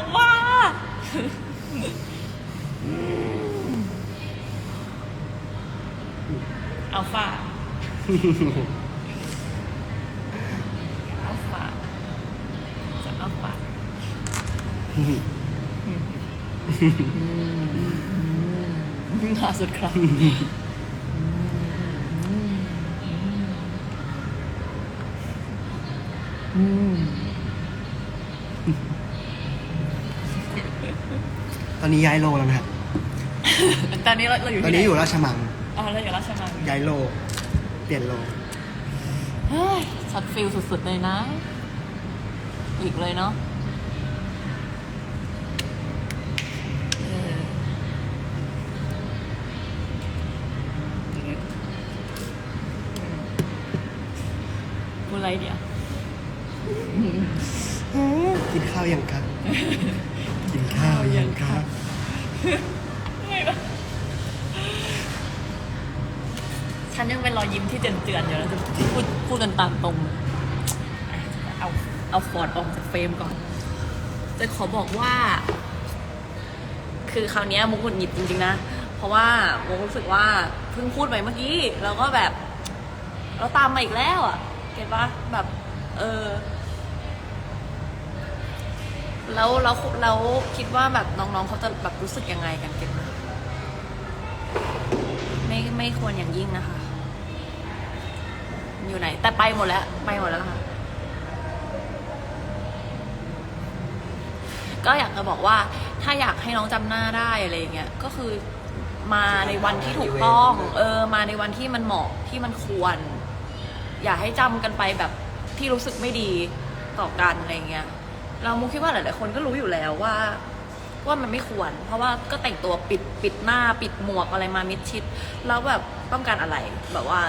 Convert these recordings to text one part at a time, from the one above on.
ากว่าอัลฟาอัลฟาจะอัลฟาล่าสุดครับอืม ตอนนี้ย้ายโลแล้วนะฮะตอนนี้เราเราอยู่ตอนที่ไหนนี้อยู่ราชมัง อ๋อเราอยู่ราชมังย้ายโล เปลี่ยนโลเฮ้ยช็อตฟิลสุดๆเลยนะ อีกเลยเนาะเออพูดอะไรเดี๋ยวกินข้าวยังครับ กินข้าวยังครับ ฉันยังเป็นรอยยิ้มที่เจือนๆอยู่แล้วจะพูดพูดกันตามตรง เอาเอาฟอร์ดออกจากเฟรมก่อน จะขอบอกว่า คือคราวนี้มุกหงุดหงิดจริงๆนะ เพราะว่ามุกรู้สึกว่าเพิ่งพูดไปเมื่อกี้ แล้วก็แบบ เราตามมาอีกแล้วอะ เก็ตปะแบบ เออ แล้วแล้วแล้วคิดว่าแบบน้องๆเขาจะแบบรู้สึกยังไงกันเก็ตปะไม่ไม่ควรอย่างยิ่งนะคะ อยู่ไหน แต่ไปหมดแล้ว ไปหมดแล้วค่ะ ก็อยากจะบอกว่า ถ้าอยากให้น้องจำหน้าได้อะไรอย่างเงี้ยก็คือมาในวันที่ถูกต้อง เออ มาในวันที่มันเหมาะที่มันควร อย่าให้จำกันไปแบบที่รู้สึกไม่ดีต่อกันอะไรเงี้ย เรามุกคิดว่าหลาย ๆ คนก็รู้อยู่แล้วว่า ว่ามันไม่ควร เพราะว่าก็แต่งตัวปิดปิดหน้าปิดหมวกอะไรมามิดชิด แล้วแบบต้องการอะไร แบบว่า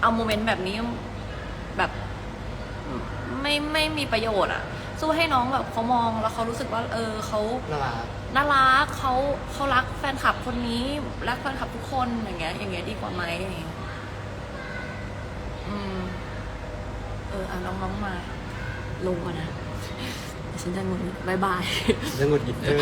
เอาโมเมนต์แบบนี้แบบไม่ไม่มีประโยชน์อะสู้ให้น้องแบบเขามองแล้วเขารู้สึกว่า เออเขาน่ารักน่ารักเขาเขารักแฟนคลับคนนี้รักแฟนคลับทุกคนอย่างเงี้ย อย่างเงี้ยดีกว่าไหมอย่างเงี้ยอืมเออเอาน้องๆมาลงมานะเดี๋ยว ฉันจะงงบายบาย จะหงุดหงิดเออ